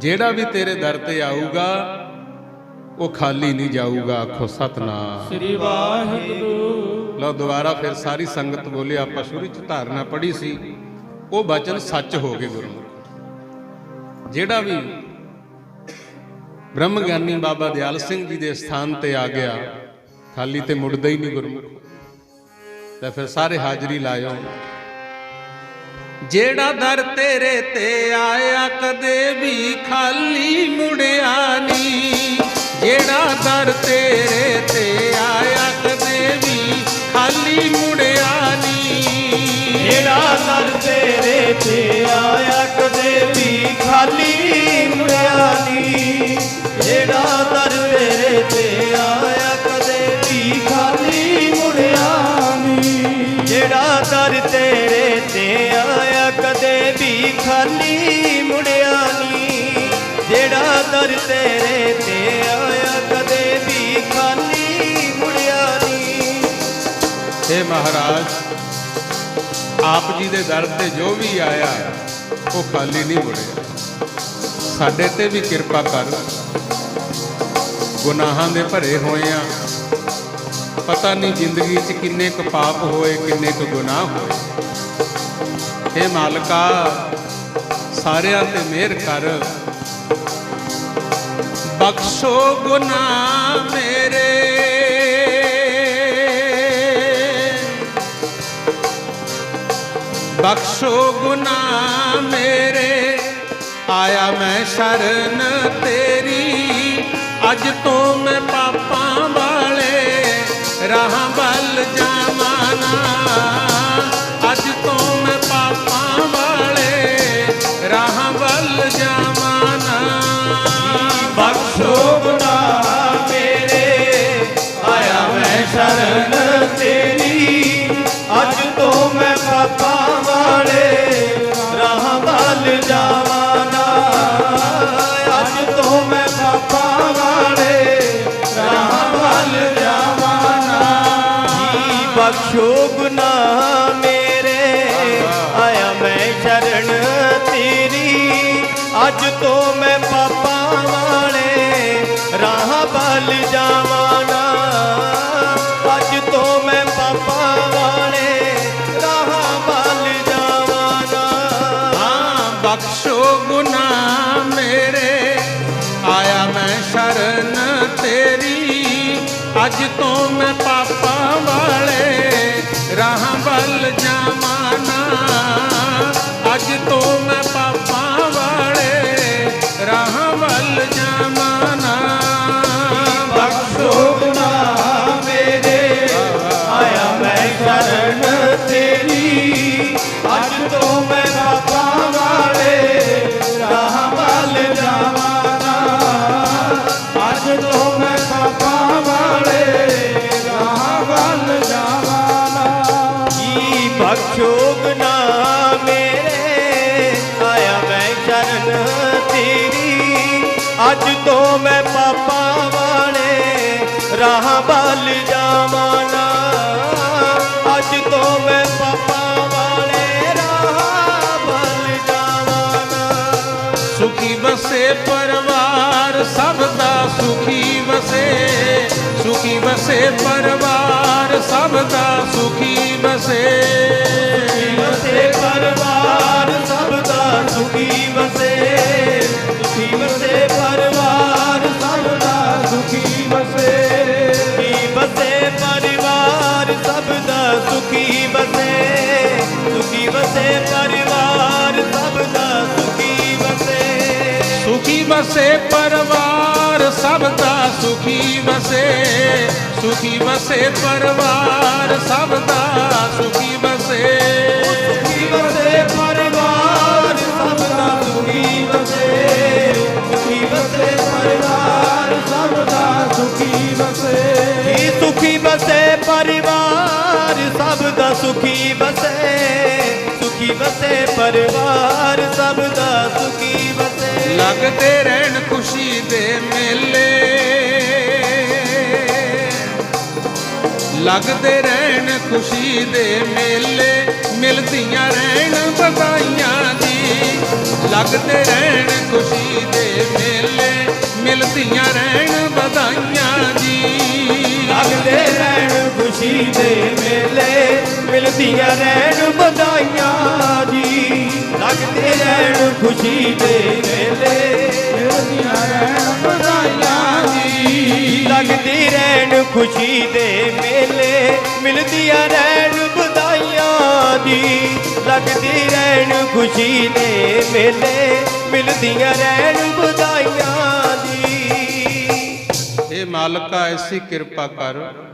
ਜਿਹੜਾ ਵੀ ਤੇਰੇ ਦਰ ਤੇ ਆਊਗਾ ਉਹ ਖਾਲੀ ਨਹੀਂ ਜਾਊਗਾ ਆਖੋ ਸਤਨਾਮ। ਸ੍ਰੀ ਵਾਹਿਗੁਰੂ। ਲਓ ਦੁਬਾਰਾ ਫਿਰ ਸਾਰੀ ਸੰਗਤ ਬੋਲੇ ਆਪਾਂ ਸ਼ੁਰੂ ਚ ਧਾਰਨਾ ਪੜ੍ਹੀ ਸੀ ਉਹ ਬਚਨ ਸੱਚ ਹੋ ਗਏ ਗੁਰਮੁਖ। ਜਿਹੜਾ ਵੀ ਬ੍ਰਹਮ ਗਿਆਨੀ ਬਾਬਾ ਦਿਆਲ ਸਿੰਘ ਜੀ ਦੇ ਸਥਾਨ ਤੇ ਆ ਗਿਆ ਖਾਲੀ ਤੇ ਮੁੜਦਾ ਹੀ ਨਹੀਂ ਗੁਰਮੁਖ। ਤਾਂ ਫਿਰ ਸਾਰੇ ਹਾਜ਼ਰੀ ਲਾਇਓ। ਜਿਹੜਾ ਦਰ ਤੇਰੇ ਤੇ ਆਇਆ ਕਦੇ ਵੀ ਖਾਲੀ ਮੁੜਿਆ ਨਹੀਂ। ਜਿਹੜਾ ਦਰ ਤੇਰੇ ਤੇ ਆਇਆ ਕਦੇ ਵੀ ਖਾਲੀ ਮੁੜਿਆ ਨਹੀਂ। ਜਿਹੜਾ ਦਰ ਵੀ ਮੁੜਿਆ ਨਹੀਂ ਜਿਹੜਾ ਦਰ ਤੇਰੇ ਤੇ ਆਇਆ ਕਦੇ ਵੀ ਖਾਲੀ ਮੁੜਿਆ ਨਹੀਂ हे ਮਹਾਰਾਜ, ਆਪ ਜੀ ਦੇ ਦਰ ਤੇ ਜੋ ਵੀ ਆਇਆ, ਉਹ ਖਾਲੀ ਨਹੀਂ ਮੁੜਿਆ। ਸਾਡੇ ਤੇ ਵੀ ਕਿਰਪਾ ਕਰ। ਗੁਨਾਹਾਂ ਦੇ ਭਰੇ ਹੋਏ ਆ ਪਤਾ ਨਹੀਂ ਜ਼ਿੰਦਗੀ 'ਚ ਕਿੰਨੇ ਕੁ ਪਾਪ ਹੋਏ, ਕਿੰਨੇ ਕੁ ਗੁਨਾਹ ਹੋਏ। हे ਮਾਲਕਾ ਸਾਰਿਆਂ ਤੇ ਮਿਹਰ ਕਰ। ਬਖਸ਼ੋ ਗੁਨਾਹ ਮੇਰੇ। ਬਖਸ਼ੋ ਗੁਨਾਹ ਮੇਰੇ। ਆਇਆ ਮੈਂ ਸ਼ਰਨ ਤੇਰੀ। ਅੱਜ ਤੋਂ ਮੈਂ ਪਾਪਾਂ ਵਾਲੇ। ਰਾਹਾਂ ਵੱਲ ਜਾਵਾਂ ਅੱਜ ਸ਼ਰਨ ਤੇਰੀ। ਅੱਜ ਤੋਂ ਮੈਂ ਪਾਪਾਂ ਵਾਲੇ ਰਾਹ ਵੱਲ ਜਾਵਾਂ ਅੱਜ ਤੋਂ ਮੈਂ ਪਾਪਾਂ ਵਾਲੇ ਰਾਹ ਵੱਲ ਜਾਵਾਂ ਨਾ ਜੀ ਬਖਸ਼ੋ ਗੁਨਾਹ ਮੇਰੇ। ਆਇਆ ਮੈਂ ਸ਼ਰਨ ਤੇਰੀ। ਅੱਜ ਤੋਂ ਮੈਂ ਬਖਸ਼ੋ ਗੁਨਾਹ ਮੇਰੇ। ਆਇਆ ਮੈਂ ਸ਼ਰਨ ਤੇਰੀ। ਅੱਜ ਤੋਂ ਮੈਂ ਪਾਪਾਂ ਵਾਲੇ ਰਾਹ ਵੱਲ ਜਾਵਾਂ ਨਾ। ਅੱਜ ਤੋਂ ਮੈਂ ਪਾਪਾਂ ਵਾਲੇ ਰਾਹ ਵੱਲ ਜਾਵਾਂ ਨਾ। ਬਖਸ਼ੋ ਗੁਨਾਹ ਮੇਰੇ। ਆਇਆ ਮੈਂ ਸ਼ਰਨ ਤੇਰੀ। ਬਖਸ਼ੋ ਗੁਨਾਹ ਮੇਰੇ, ਆਇਆ ਮੈਂ ਸ਼ਰਨ ਤੇਰੀ। ਅੱਜ ਤੋਂ ਮੈਂ ਪਾਪਾਂ ਵਾਲੇ, ਰਾਹ ਵੱਲ ਜਾਵਾਂ ਨਾ। ਅੱਜ ਤੋਂ ਮੈਂ ਪਾਪਾਂ ਵਾਲੇ, ਰਾਹ ਵੱਲ ਜਾਵਾਂ ਨਾ। ਸੁਖੀ ਵਸੇ ਪਰਿਵਾਰ, ਸਭ ਦਾ ਸੁਖੀ ਵਸੇ। ਸੁਖੀ ਬਸੇ ਪਰਿਵਾਰ ਵਸੇ। ਸੁਖੀ ਵਸੇ ਪਰਿਵਾਰ ਸਭ ਦਾ ਸੁਖੀ ਵਸੇ। ਸੁਖੀ ਵਸੇ ਪਰਿਵਾਰ ਸਭ ਦਾ ਸੁਖੀ ਵਸੇ। ਸੁਖੀ ਵਸੇ ਪਰਿਵਾਰ ਸਭ ਦਾ ਸੁਖੀ ਵਸੇ। ਸੁਖੀ ਵਸੇ ਪਰਿਵਾਰ ਸਭ ਸੁਖੀ ਵਸੇ ਸੁਖੀ ਵਸੇ ਪਰਿਵਾਰ ਸਭ ਦਾ ਸੁਖੀ ਵਸੇ। ਲੱਗਦੇ ਰਹਿਣ ਖੁਸ਼ੀ ਦੇ ਮੇਲੇ। ਲੱਗਦੇ ਰਹਿਣ ਖੁਸ਼ੀ ਦੇ ਮੇਲੇ, ਮਿਲਦੀਆਂ ਰਹਿਣ ਵਧਾਈਆਂ ਦੀ ਲੱਗਦੇ ਰਹਿਣ ਖੁਸ਼ੀ ਦੇ ਮੇਲੇ, ਮਿਲਦੀਆਂ ਰਹਿਣ ਵਧਾਈਆਂ ਦੀ ਮਿਲਦੀਆਂ ਰਹਿਣ ਵਧਾਈਆਂ ਜੀ। ਲੱਗਦੇ ਰਹਿਣ ਖੁਸ਼ੀ ਦੇ ਮੇਲੇ। ਮਿਲਦੀਆਂ ਰਹਿਣ ਵਧਾਈਆਂ ਜੀ। ਲੱਗਦੀ ਰਹਿਣ ਖੁਸ਼ੀ ਦੇ ਮੇਲੇ। ਮਿਲਦੀਆਂ ਰਹਿਣ ਵਧਾਈਆਂ ਜੀ। ਲੱਗਦੀ ਰਹਿਣ ਖੁਸ਼ੀ ਦੇ ਮੇਲੇ। ਮਿਲਦੀਆਂ ਰਹਿਣ ਵਧਾਈਆਂ ਦੀ ਇਹ ਮਾਲਕਾ, ਐਸੀ ਕਿਰਪਾ ਕਰ।